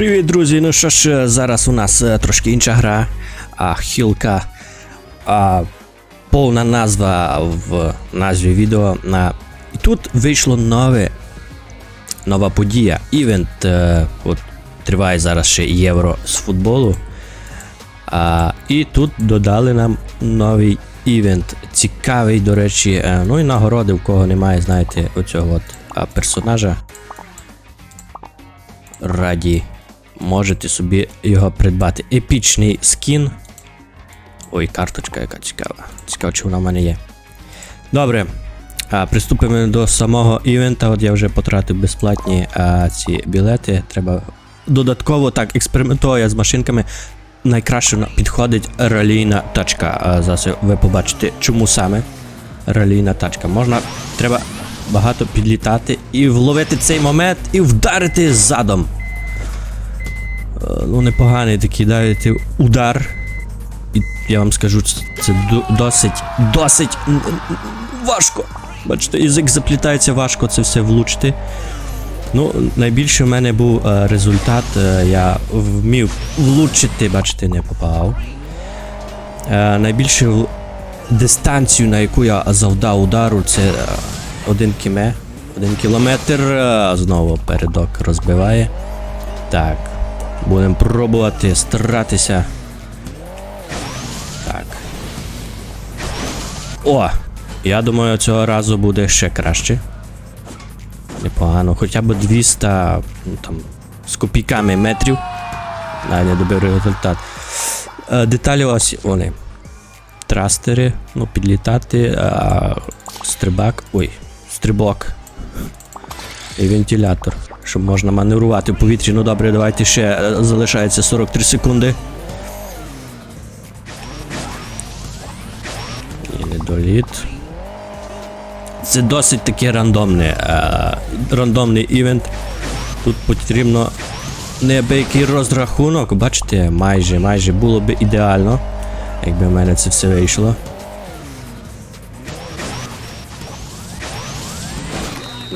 Привіт, друзі! Ну що ж, зараз у нас е, трошки інша гра. А, хілка. А, повна назва в назві відео. А, і тут вийшло нове. Нова подія. Івент. е, от, триває зараз ще євро з футболу. А, і тут додали нам новий івент. Цікавий, до речі. е, ну і нагороди, в кого немає, знаєте, оцього от персонажа раді можете собі його придбати. Епічний скін. Ой, карточка яка цікава. Цікаво, чи вона в мене є. Добре. А, приступимо до самого івента. От я вже потратив безплатні а, ці білети. Треба додатково так експериментую я з машинками. Найкраще підходить ралійна тачка. А, зараз ви побачите, чому саме ралійна тачка. Можна, треба багато підлітати і вловити цей момент і вдарити задом. Е, Ну, непоганий такий даєте удар. І я вам скажу, це, досить, досить важко. Бачите, язик заплітається важко це все влучити. Ну, найбільше в мене був е, результат. е, я вмів влучити, бачите, не попав. Е, найбільше дистанцію, на яку я завдав удару, це е, один кіме, один кілометр. е, знову передок розбиває. Так. Будемо пробувати старатися. Так. О! Я думаю, цього разу буде ще краще. Непогано. Хоча б 200 ну, там, з копійками метрів. А, не добив результат. Е, деталі ось вони. Трастери, ну, підлітати, а, стрибак. Ой, стрибок. І вентилятор, щоб можна маневрувати в повітрі. Ну добре, давайте ще е, залишається 43 секунди. І недоліт. Це досить таки рандомне, е, рандомний івент. Тут потрібно неабиякий розрахунок. Бачите, майже, майже було б ідеально, якби в мене це все вийшло.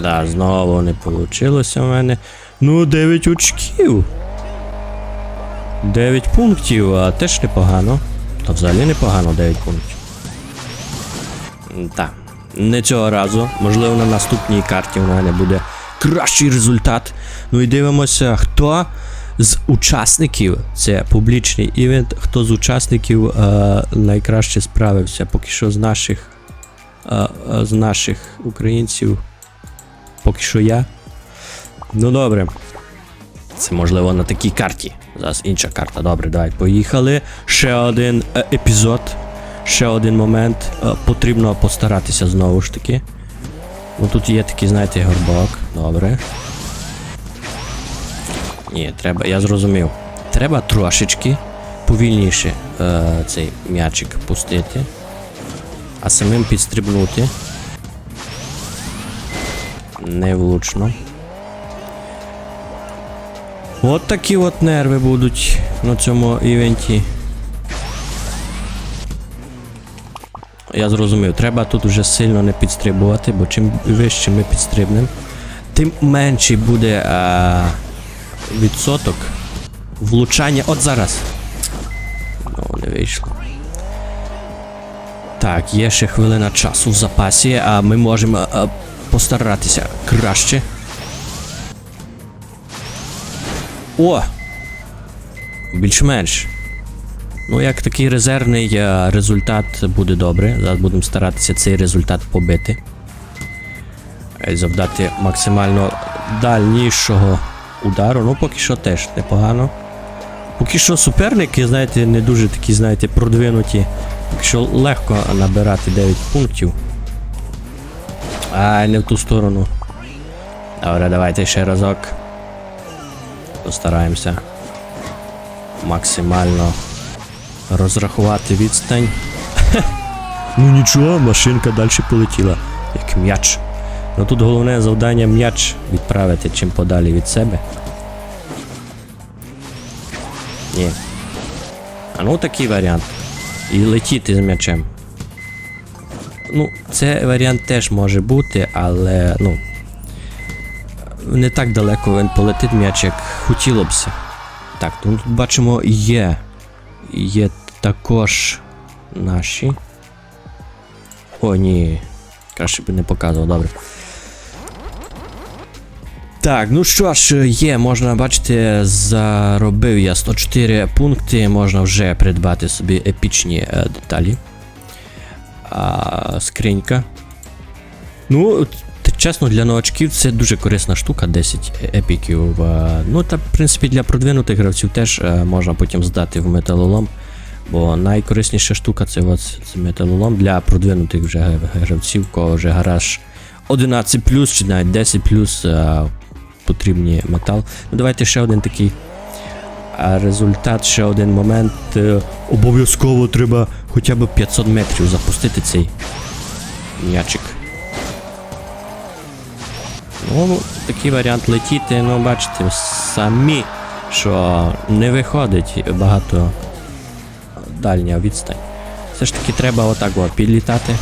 Да, знову не вийшло в мене. Ну, 9 очків. 9 пунктів, а теж непогано. Та взагалі непогано 9 пунктів. Так, не цього разу. Можливо, на наступній карті у мене буде кращий результат. Ну і дивимося, хто з учасників, це публічний івент, хто з учасників е, найкраще справився. Поки що з наших, е, е, з наших українців. Поки що я. Ну добре. Це можливо на такій карті. Зараз інша карта. Добре, давай, поїхали. Ще один е, епізод. Ще один момент. Е, потрібно постаратися знову ж таки. Ну тут є такий, знаєте, горбок. Добре. Ні, треба, я зрозумів. Треба трошечки повільніше е, цей м'ячик пустити, а самим підстрибнути. Невлучно. От такі от нерви будуть на цьому івенті. Я зрозумів, треба тут вже сильно не підстрибувати, бо чим вище ми підстрибнемо, тим менший буде а, відсоток влучання. От зараз. Ну, не вийшло. Так, є ще хвилина часу в запасі, а ми можемо постаратися краще. О! Більш-менш. Ну, як такий резервний е, результат буде добре. Зараз будемо старатися цей результат побити. І завдати максимально дальнішого удару. Ну, поки що теж непогано. Поки що суперники, знаєте, не дуже такі, знаєте, продвинуті. Поки що легко набирати 9 пунктів. Ай, не в ту сторону. Добре, давайте ще разок. Постараємося максимально розрахувати відстань. ну нічого, машинка далі полетіла. Як м'яч. Ну тут головне завдання м'яч відправити чим подалі від себе. Ні. А ну такий варіант. І летіти з м'ячем. Ну, це варіант теж може бути, але ну. Не так далеко він полетить м'яч, як хотіло бся. Так, ну тут бачимо, є. Є також наші. О, ні. Краще б не показував, добре. Так, ну що ж, є, можна бачити, заробив я 104 пункти, можна вже придбати собі епічні е, деталі. Скринька. Ну, чесно, для новачків це дуже корисна штука, 10 епіків. Е, Ну, та, в принципі, для продвинутих гравців теж е, можна потім здати в металолом. Бо найкорисніша штука це, це металолом для продвинутих вже гравців, кого вже гараж 11 чи навіть 10 е, потрібні метал. Ну, давайте ще один такий. А результат, ще один момент. Е, Обов'язково треба хоча б 500 метрів запустити цей м'ячик. Ну, такий варіант летіти, ну бачите, самі, що не виходить багато дальня відстань. Все ж таки треба отак от підлітати.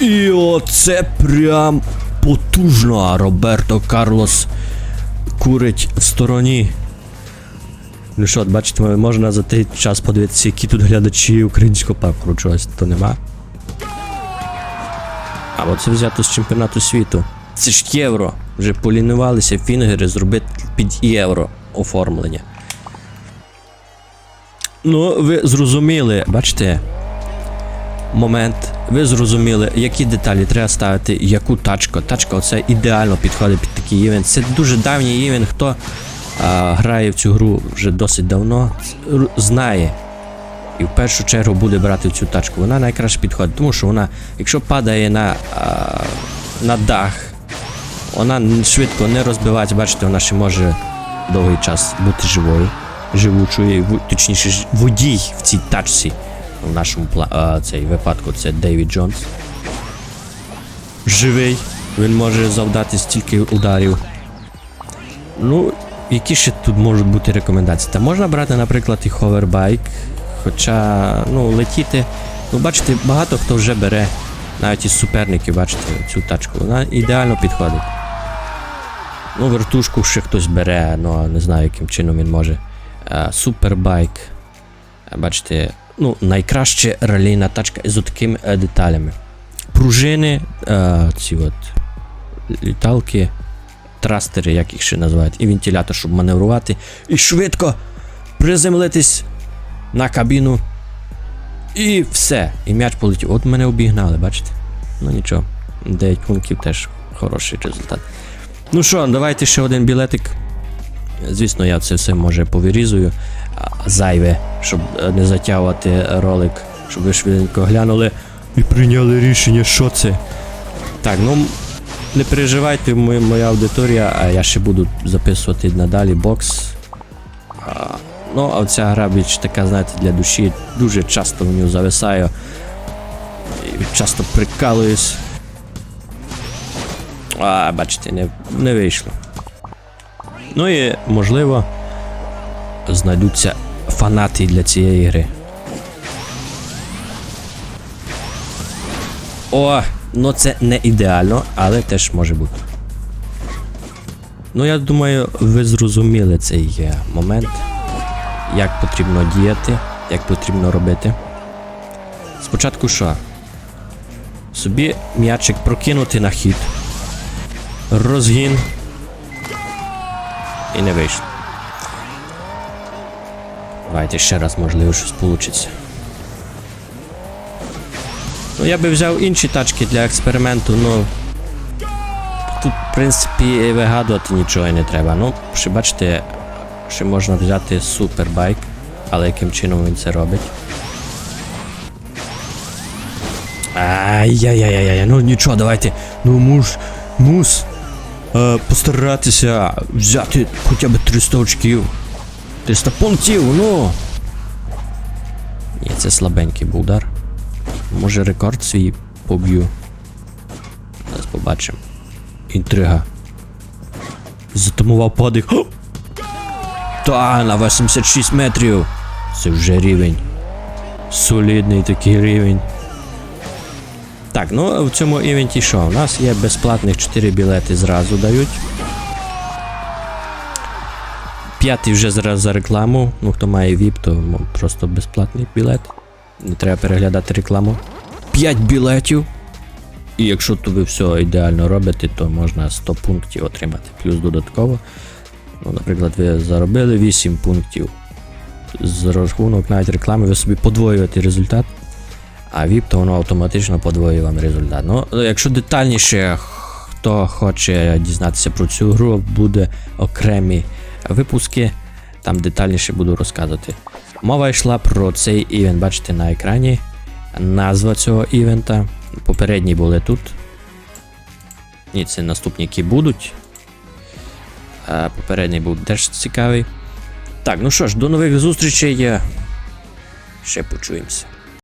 І оце прям потужно. Роберто Карлос курить в стороні. Ну що, бачите, можна за той час подивитися, які тут глядачі українського паркуру чогось то нема. А от це взято з чемпіонату світу. Це ж євро. Вже полінувалися фінгери зробити під євро оформлення. Ну, ви зрозуміли, бачите. Момент. Ви зрозуміли, які деталі треба ставити, яку тачку. Тачка оце ідеально підходить під такий івент. Це дуже давній івент. Хто грає в цю гру вже досить давно, знає. І в першу чергу буде брати цю тачку. Вона найкраще підходить, тому що вона, якщо падає на, а, на дах, вона швидко не розбивається, бачите, вона ще може довгий час бути живою, живучою, точніше, водій в цій тачці. В нашому а, цей випадку це Дейвід Джонс. Живий, він може завдати стільки ударів. Ну, які ще тут можуть бути рекомендації? Та можна брати, наприклад, і ховербайк. Хоча, ну, летіти. Ну, бачите, багато хто вже бере, навіть із суперників, бачите, цю тачку. Вона ідеально підходить. Ну, вертушку ще хтось бере, ну не знаю, яким чином він може. А, супербайк. А, бачите, ну, найкраще ралійна тачка із такими е, деталями. Пружини, е, ці от літалки, трастери, як їх ще називають, і вентилятор, щоб маневрувати. І швидко приземлитись на кабіну. І все. І м'яч полетів. От мене обігнали, бачите? Ну нічого. 9 пунктів теж хороший результат. Ну що, давайте ще один білетик. Звісно, я це все може повирізую. Зайве, щоб е, не затягувати ролик, щоб ви швиденько глянули і прийняли рішення, що це. Так, ну не переживайте, моя аудиторія, а я ще буду записувати надалі бокс. А, ну, а ця гра більш така, знаєте, для душі. Дуже часто в нього зависаю. І часто прикалуюсь. А, бачите, не, не вийшло. Ну і, можливо, знайдуться фанати для цієї гри. О, ну це не ідеально, але теж може бути. Ну, я думаю, ви зрозуміли цей е, момент, як потрібно діяти, як потрібно робити. Спочатку що? Собі м'ячик прокинути на хід. Розгін. І не вийшло. Давайте ще раз, можливо, щось вийде. Ну, я би взяв інші тачки для експерименту, ну. Тут, в принципі, вигадувати нічого не треба. Ну, ще бачите, ще можна взяти супербайк, але яким чином він це робить. Ай-яй-яй-яй, ну нічого, давайте. Ну муж, мус е, постаратися взяти хоча б 300 очків. 300 пунктів, ну. Ні, це слабенький був удар. Може рекорд свій поб'ю. Зараз побачимо. Інтрига. Затамував подих. О! Та, на 86 метрів. Це вже рівень. Солідний такий рівень. Так, ну в цьому івенті що? У нас є безплатних 4 білети зразу дають. п'ятий вже зараз за рекламу. Ну, хто має VIP, то просто безплатний білет. Не треба переглядати рекламу. 5 білетів. І якщо ви все ідеально робите, то можна 100 пунктів отримати. Плюс додатково. Ну, наприклад, ви заробили 8 пунктів. З рахунок навіть реклами ви собі подвоюєте результат. А VIP, то воно автоматично подвоює вам результат. Ну, якщо детальніше, хто хоче дізнатися про цю гру, буде окремі випуски. Там детальніше буду розказувати. Мова йшла про цей івент, бачите на екрані. Назва цього івента. Попередні були тут. Ні, це наступні, які будуть. Попередній був теж цікавий. Так, ну що ж, до нових зустрічей. Ще почуємося.